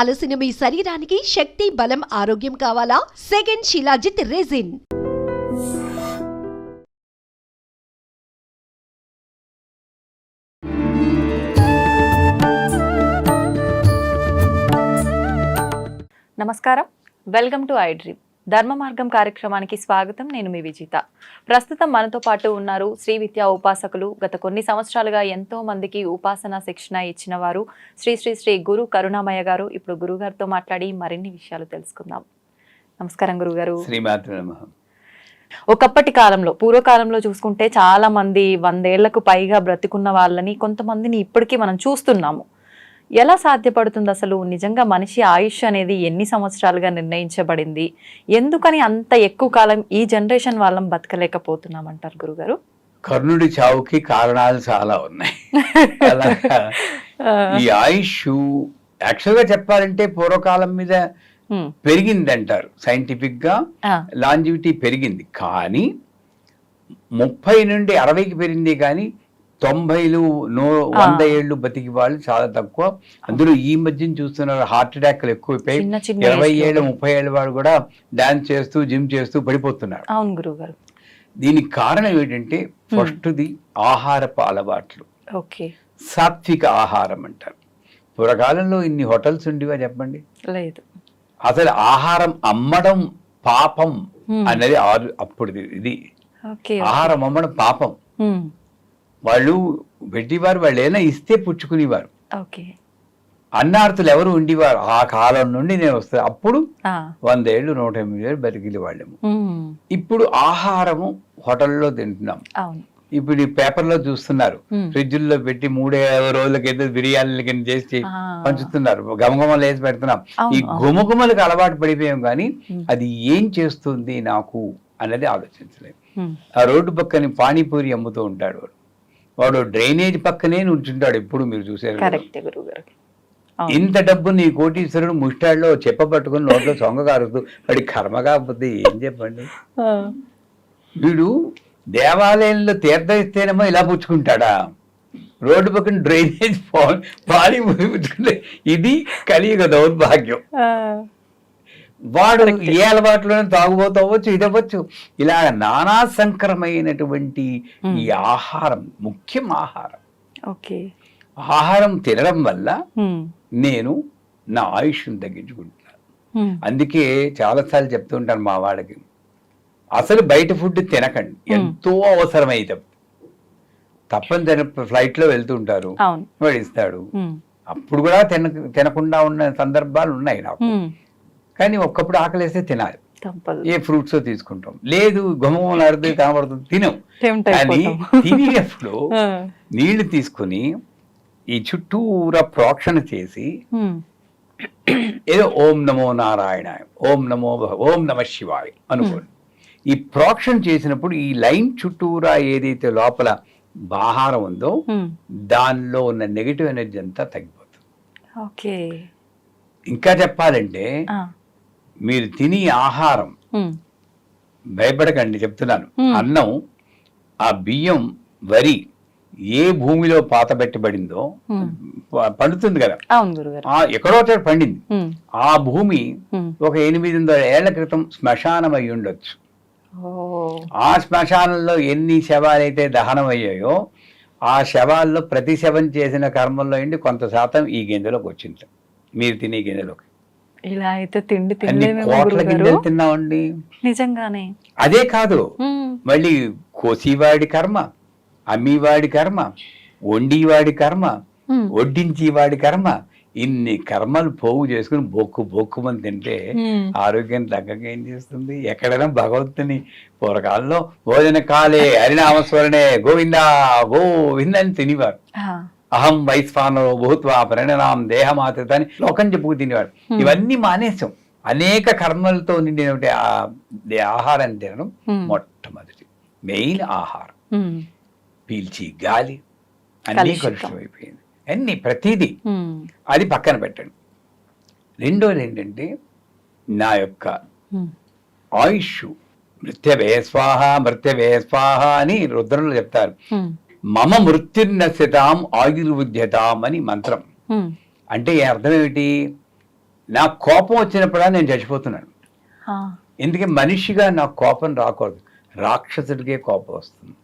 అలసిన మీ శరీరానికి శక్తి బలం ఆరోగ్యం కావాలా? Second Shilajit resin. నమస్కారం. Welcome to I dream. Dharma Margam కార్యక్రమానికి స్వాగతం. నేను మీ విజిత. ప్రస్తుతం మనతో పాటు ఉన్నారు శ్రీ విద్యా ఉపాసకులు. గత కొన్ని సంవత్సరాలుగా ఎంతో మందికి ఉపాసన శిక్షణ ఇచ్చిన వారు శ్రీ శ్రీ శ్రీ గురు కరుణామయ్య గారు. ఇప్పుడు గురుగారితో మాట్లాడి మరిన్ని విషయాలు తెలుసుకుందాం. నమస్కారం గురుగారు ఒకప్పటి కాలంలో పూర్వకాలంలో చూసుకుంటే చాలా మంది వందేళ్ళకు పైగా బ్రతికున్న వాళ్ళని కొంతమందిని ఇప్పటికీ మనం చూస్తున్నాము. ఎలా సాధ్యపడుతుంది అసలు? నిజంగా మనిషి ఆయుష్ అనేది ఎన్ని సంవత్సరాలుగా నిర్ణయించబడింది? ఎందుకని అంత ఎక్కువ కాలం ఈ జనరేషన్ వాళ్ళం బతకలేకపోతున్నాం అంటారు గురుగారు? కర్ణుడి చావుకి కారణాలు చాలా ఉన్నాయి. ఈ ఆయుష్ యాక్చువల్గా చెప్పాలంటే పూర్వకాలం మీద పెరిగింది అంటారు సైంటిఫిక్గా లాంజివిటీ పెరిగింది. కానీ ముప్పై నుండి అరవైకి పెరిగింది కానీ తొంభైలు నూ వంద ఏళ్ళు బతికి వాళ్ళు చాలా తక్కువ. అందులో ఈ మధ్యన చూస్తున్నారు హార్ట్ అటాక్లు ఎక్కువైపోయి ఇరవై. ఏళ్ళు ముప్పై ఏళ్ళ వాళ్ళు కూడా డాన్స్ చేస్తూ జిమ్ చేస్తూ పడిపోతున్నారు. అవును గురుగారు దీనికి కారణం ఏంటంటే ఫస్ట్ది ఆహారపు అలవాట్లు ఓకే. సాత్విక ఆహారం అంటారు. పూర్వకాలంలో ఇన్ని హోటల్స్ ఉండేవా చెప్పండి? లేదు. అసలు ఆహారం అమ్మడం పాపం. అనేది అప్పుడు ఇది. ఆహారం అమ్మడం పాపం. వాళ్ళు పెట్టేవారు వాళ్ళు ఏదైనా ఇస్తే పుచ్చుకునేవారు. అన్నార్థులు ఎవరు ఉండేవారు? ఆ కాలం నుండి నేను వస్తాను అప్పుడు వంద ఏళ్ళు నూట ఎనిమిది ఏళ్ళు బతికిలి వాళ్ళము. ఇప్పుడు ఆహారము హోటల్లో తింటున్నాం. ఇప్పుడు ఈ పేపర్లో చూస్తున్నారు. ఫ్రిడ్జ్లో పెట్టి మూడే రోజులకి ఏదో బిర్యానీల కింద చేసి. పంచుతున్నారు. గమగమలు వేసి పెడుతున్నాం. ఈ. గుమగుమలకు అలవాటు పడిపోయాం కానీ. అది ఏం చేస్తుంది నాకు అన్నది ఆలోచించలేదు. ఆ రోడ్డు పక్కన పానీపూరి అమ్ముతూ ఉంటాడు వాడు. వాడు డ్రైనేజ్ పక్కనే నుంచుంటాడు ఎప్పుడు మీరు చూసారు. కరెక్టే గురుగారు. ఇంత డబ్బు నీ కోటీశ్వరుడు ముష్టాడులో చెప్ప పట్టుకుని నోట్లో సొంగ కారుతూ వాడి కర్మ కాకపోతే ఏం చెప్పండి? వీడు దేవాలయంలో తీర్థం ఇస్తేనేమో ఇలా పుచ్చుకుంటాడా? రోడ్డు పక్కన డ్రైనేజ్ పా- పానీ పుచ్చుకుంటే ఇది కలియుగ దౌర్భాగ్యం. వాడు ఏ అలవాట్లోనే తాగుబోతూ అవ్వచ్చు ఇది అవ్వచ్చు ఇలా నానా సంకరమైనటువంటి ఈ ఆహారం ముఖ్యం ఆహారం. ఓకే. ఆహారం తినడం వల్ల ఉమ్, నేను నా ఆయుష్ను తగ్గించుకుంటున్నాను. ఉమ్, అందుకే చాలాసార్లు చెప్తూ ఉంటాను మా వాళ్ళకి అసలు బయట ఫుడ్ తినకండి. ఎంతో అవసరమైతే తప్పని ఫ్లైట్లో వెళ్తుంటారు అవును. వాడు ఇస్తాడు. అప్పుడు కూడా తిన తినకుండా ఉన్న సందర్భాలు ఉన్నాయి నాకు. కానీ ఒక్కప్పుడు ఆకలేస్తే తినాలి. ఏ ఫ్రూట్స్ తీసుకుంటాం. లేదు గుమ్మం అరుదు కనబడుతుంది తినం. కానీ. తినేటప్పుడు నీళ్ళు తీసుకుని ఈ చుట్టూరా ప్రోక్షణ చేసి ఏదో ఓం నమో నారాయణ ఓం నమో ఓం నమ శివాయ అనుకోండి. ఈ ప్రోక్షణ చేసినప్పుడు ఈ లైన్ చుట్టూరా ఏదైతే లోపల ఆహారం ఉందో దానిలో ఉన్న నెగిటివ్ ఎనర్జీ అంతా తగ్గిపోతుంది. ఇంకా చెప్పాలంటే మీరు తిని ఆహారం. భయపడకండి చెప్తున్నాను. అన్నం ఆ బియ్యం వరి ఏ భూమిలో పాత పెట్టబడిందో పండుతుంది కదా. ఎక్కడో చోట పండింది. ఆ భూమి ఒక ఎనిమిది వందల ఏళ్ళ క్రితం శ్మశానం అయి ఉండొచ్చు ఆ శ్మశానంలో ఎన్ని శవాలైతే దహనం అయ్యాయో ఆ శవాల్లో ప్రతి శవం చేసిన కర్మల్లో ఉండి కొంత శాతం ఈ గింజలోకి వచ్చింది. మీరు తినే గింజలోకి ఇలా అయితే తిండి కోట్ల గింజలు తిన్నామండి. నిజంగానే. అదే కాదు మళ్ళీ కోసివాడి కర్మ అమ్మివాడి కర్మ వండివాడి కర్మ వడ్డించేవాడి కర్మ ఇన్ని కర్మలు పోగు చేసుకుని బొక్కు బొక్కుమని తింటే ఉమ్, ఆరోగ్యం తగ్గక ఏం చేస్తుంది? ఎక్కడైనా భగవంతుని పూర్వకాలంలో భోజన కాలే హరినామస్మరణే గోవిందా గోవింద అని తినేవారు అహం వైశ్వానో భూత్వా పరిణనాం దేహమాతృత అని లోకం చెప్పుకు తినేవాడు. ఇవన్నీ మానేసాం అనేక కర్మలతో నిండినటువంటి దే- ఆహారం తినడం. మొట్టమొదటి. మెయిన్ ఆహారం. పీల్చి గాలి. అన్నీ కలుషితం. అయిపోయింది అన్ని ప్రతిదీ అది పక్కన పెట్టండి. రెండోది ఏంటంటే నా యొక్క ఆయుష్. మృత్యవే స్వాహ మృత్యవే స్వాహ అని రుద్రంలో చెప్తారు. మమ మృత్యుర్నశ్యతాం ఆయుర్విద్యతాం అని మంత్రం అంటే ఈ అర్థం ఏమిటి? నా కోపం వచ్చినప్పుడా నేను చచ్చిపోతున్నాను. ఆ, ఎందుకే మనిషిగా నాకు కోపం రాకూడదు. రాక్షసుడికే కోపం వస్తుంది.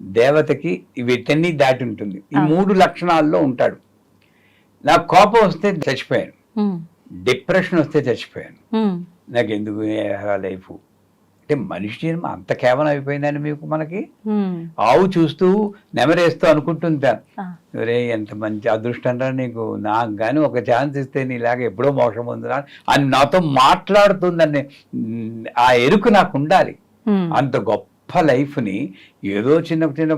దేవతకి వీటన్నీ దాటి ఉంటుంది. ఈ. మూడు లక్షణాల్లో ఉంటాడు. నాకు కోపం వస్తే చచ్చిపోయాను. డిప్రెషన్ వస్తే చచ్చిపోయాను. నాకు ఎందుకు లైఫ్? అంటే మనిషి జన్మ అంత కేవలం అయిపోయిందని మీకు మనకి? ఆవు చూస్తూ నెమరేస్తూ అనుకుంటుంటాను ఆ, ఒరే ఎంత మంచి అదృష్టం రా నీకు. నాకు కానీ ఒక ఛాన్స్ ఇస్తే నీలాగా ఎప్పుడో మోసం పొందురా అని నాతో మాట్లాడుతుందని ఆ ఎరుకు నాకు ఉండాలి. అంత గొప్ప లైఫ్ని ఏదో చిన్న చిన్న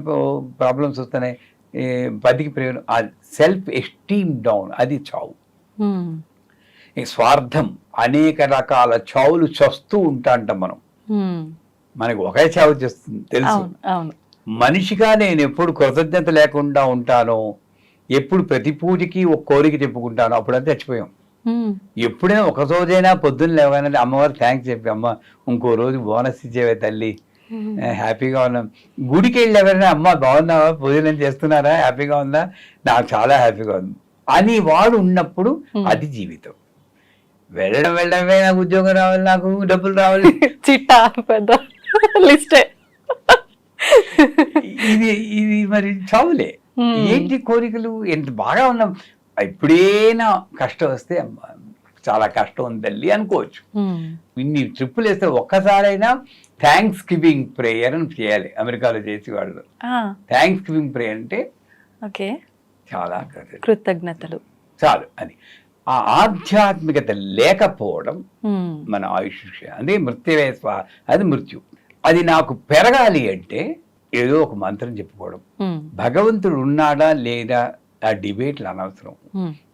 ప్రాబ్లమ్స్ వస్తున్నాయి. పదికి ప్రయోజనం ఆ సెల్ఫ్ ఎస్టీమ్ డౌన్ అది చావు. స్వార్థం అనేక రకాల చావులు చస్తూ ఉంటాంట మనం. మనకి ఒకే చావు చేస్తుంది తెలుసు. మనిషిగా నేను ఎప్పుడు కృతజ్ఞత లేకుండా ఉంటానో ఎప్పుడు ప్రతి పూజకి ఒక కోరిక చెప్పుకుంటానో అప్పుడంతా చచ్చిపోయాం. ఎప్పుడైనా ఒక రోజైనా పొద్దున్న లేవగానే అమ్మవారు థ్యాంక్స్ చెప్పి అమ్మ ఇంకో రోజు బోనస్ ఇచ్చేవే తల్లి. హ్యాపీగా ఉన్నాం. గుడికి వెళ్ళి ఎవరైనా అమ్మ బాగున్నావా? పూజలు చేస్తున్నారా? హ్యాపీగా ఉందా? నాకు చాలా హ్యాపీగా ఉంది. అని వాడు ఉన్నప్పుడు. అది జీవితం. వెళ్ళడం వెళ్ళడమే నాకు ఉద్యోగం రావాలి నాకు డబ్బులు రావాలి. చిట్టా పెద్ద లిస్టే. ఇది ఇది మరి చావులే. ఏంటి కోరికలు? ఎంత బాగా ఉన్నాం. ఎప్పుడైనా కష్టం వస్తే చాలా కష్టం ఉంది తల్లి అనుకోవచ్చు. ఇన్ని ట్రిప్పులు వేస్తే ఒక్కసారైనా థ్యాంక్స్ గివింగ్ ప్రేయర్ అని చేయాలి అమెరికాలో చేసేవాళ్ళు ఆ, థ్యాంక్స్ గివింగ్ ప్రేయర్ అంటే ఓకే. చాలా. కృతజ్ఞతలు. చాలు అని ఆ ఆధ్యాత్మికత లేకపోవడం మన ఆయుష్. అదే మృత్యువే స్వా అది మృత్యు. అది నాకు పెరగాలి అంటే ఏదో ఒక మంత్రం చెప్పుకోవడం. భగవంతుడు ఉన్నాడా లేదా ఆ డిబేట్లు అనవసరం.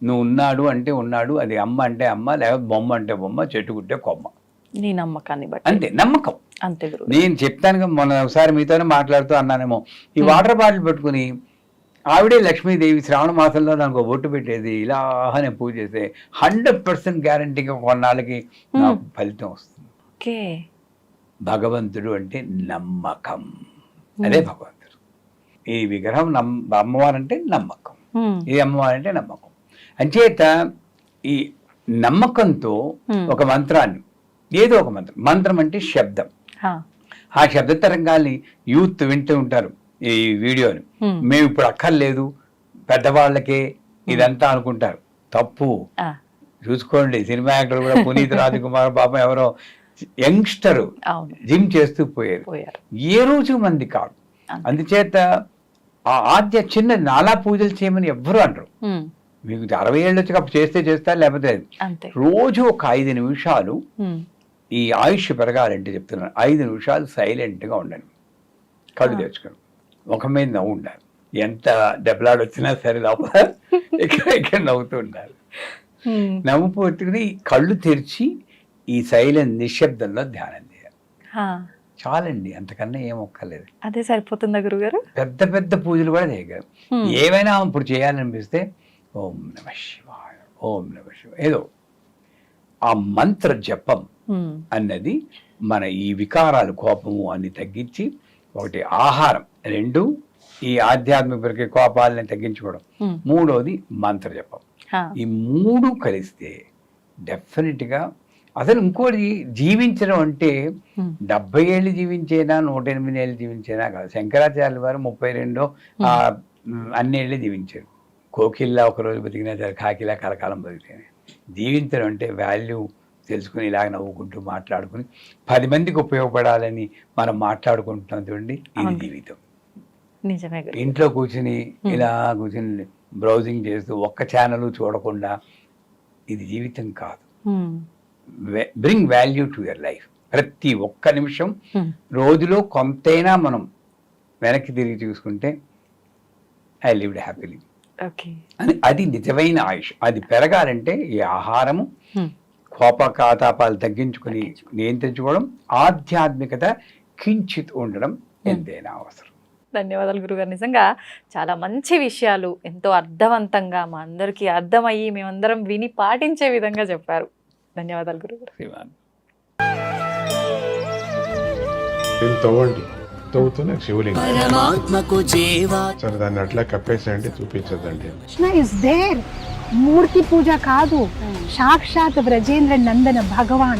నువ్వు ఉన్నాడు అంటే ఉన్నాడు అది అమ్మ అంటే అమ్మ లేకపోతే బొమ్మ అంటే బొమ్మ చెట్టు గుట్టే కొమ్మ. నీ నమ్మకాన్ని బట్టి. అంతే నమ్మకం. అంతే నేను చెప్తాను మొన్న ఒకసారి మీతోనే మాట్లాడుతూ అన్నానేమో. ఈ. వాటర్ బాటిల్ పట్టుకుని ఆవిడే లక్ష్మీదేవి శ్రావణ మాసంలో నాకు బొట్టు పెట్టేది. ఇలా నేను పూజ చేస్తే హండ్రెడ్ పర్సెంట్ గ్యారంటీగా కొన్నాళ్ళకి నాకు ఫలితం వస్తుంది. ఓకే. భగవంతుడు అంటే నమ్మకం. అదే భగవంతుడు. ఈ విగ్రహం నమ్ అమ్మవారు అంటే నమ్మకం. ఇది అమ్మవారు అంటే నమ్మకం. అంచేత ఈ నమ్మకంతో. ఒక మంత్రాన్ని ఏదో ఒక మంత్రం మంత్రం అంటే శబ్దం. ఆ శబ్ద తరంగాల్ని యూత్ వింటూ ఉంటారు. ఈ వీడియోని. మేము ఇప్పుడు అక్కర్లేదు. పెద్దవాళ్ళకే ఇదంతా అనుకుంటారు. తప్పు. చూసుకోండి. సినిమా యాక్టర్ కూడా పునీత్ రాజకుమార్ పాపం ఎవరో యంగ్స్టర్ జిమ్ చేస్తూ పోయారు. ఏ రోజు మంది కాదు. అందుచేత ఆ ఆద్య చిన్న నాలా పూజలు చేయమని ఎవ్వరు అంటారు ఉమ్, మీకు అరవై ఏళ్ళు వచ్చి అప్పుడు చేస్తే చేస్తారు లేకపోతే రోజు ఒక ఐదు నిమిషాలు ఈ ఆయుష్ పెరగాలంటే చెప్తున్నాను. ఐదు నిమిషాలు సైలెంట్గా ఉండండి. కళ్ళు. తెచ్చుకోండి ముఖం మీద నవ్వు ఉండాలి ఎంత దెబ్బలాడు వచ్చినా సరే లోపల ఇక్కడ ఇక్కడ నవ్వుతూ ఉండాలి నవ్వు పెట్టుకుని కళ్ళు తెరిచి ఈ సైలెంట్ నిశ్శబ్దంలో ధ్యానం చేయాలి. చాలండి అంతకన్నా ఏం ఒక్కర్లేదు. అదే సరిపోతుందా గురుగారు? పెద్ద పెద్ద పూజలు కూడా చేయగలరు ఏమైనా ఇప్పుడు చేయాలనిపిస్తే ఓం నమ శివాయ ఓం నమ శివాయ. ఏదో ఆ మంత్ర జపం అన్నది మన ఈ వికారాలు కోపము అన్ని తగ్గించి ఒకటి ఆహారం. రెండు ఈ ఆధ్యాత్మిక పెరిగే కోపాలని తగ్గించుకోవడం. మూడోది మంత్ర జపం ఈ మూడు కలిస్తే డెఫినెట్గా అసలు ఇంకోటి జీవించడం అంటే డెబ్బై ఏళ్ళు జీవించేనా నూట ఎనిమిది ఏళ్ళు జీవించేనా కాదు. శంకరాచార్య వారు ముప్పై రెండో అన్ని ఏళ్ళు జీవించారు. కోకిల్లా ఒకరోజు బతికినా సరే కాకిలా కలకాలం బతికితేనే. జీవించడం అంటే వాల్యూ తెలుసుకుని ఇలాగ నవ్వుకుంటూ మాట్లాడుకుని పది మందికి ఉపయోగపడాలని మనం మాట్లాడుకుంటున్నాం చూడండి. ఇది. జీవితం. నిజమే ఇంట్లో కూర్చుని ఇలా కూర్చుని బ్రౌజింగ్ చేస్తూ ఒక్క ఛానల్ చూడకుండా ఇది జీవితం కాదు. Bring value to your life ప్రతి ఒక్క నిమిషం రోజులో కొంతైనా మనం వెనక్కి తిరిగి చూసుకుంటే ఐ లివ్డ్ హ్యాపీలీ ఓకే. అని అది నిజమైన ఆయుష్. అది పెరగాలంటే ఈ ఆహారము కోప కాతాపాలు తగ్గించుకుని నియంత్రించుకోవడం ఆధ్యాత్మికత కించిత్ ఉండడం ఎంతైనా అవసరం. ధన్యవాదాలు గురుగారు. నిజంగా చాలా మంచి విషయాలు ఎంతో అర్థవంతంగా మా అందరికీ అర్థమయ్యి మేమందరం విని పాటించే విధంగా చెప్పారు. ధన్యవాదాలు గురుగారు. తవ్వండి. తవ్వుతూనే శివలింగం. సరే దాన్ని అట్లా కప్పేసేయండి చూపించదండి కృష్ణ ఇస్ దేర్ మూర్తి పూజ కాదు. సాక్షాత్ బ్రజేంద్ర నందన భగవాన్.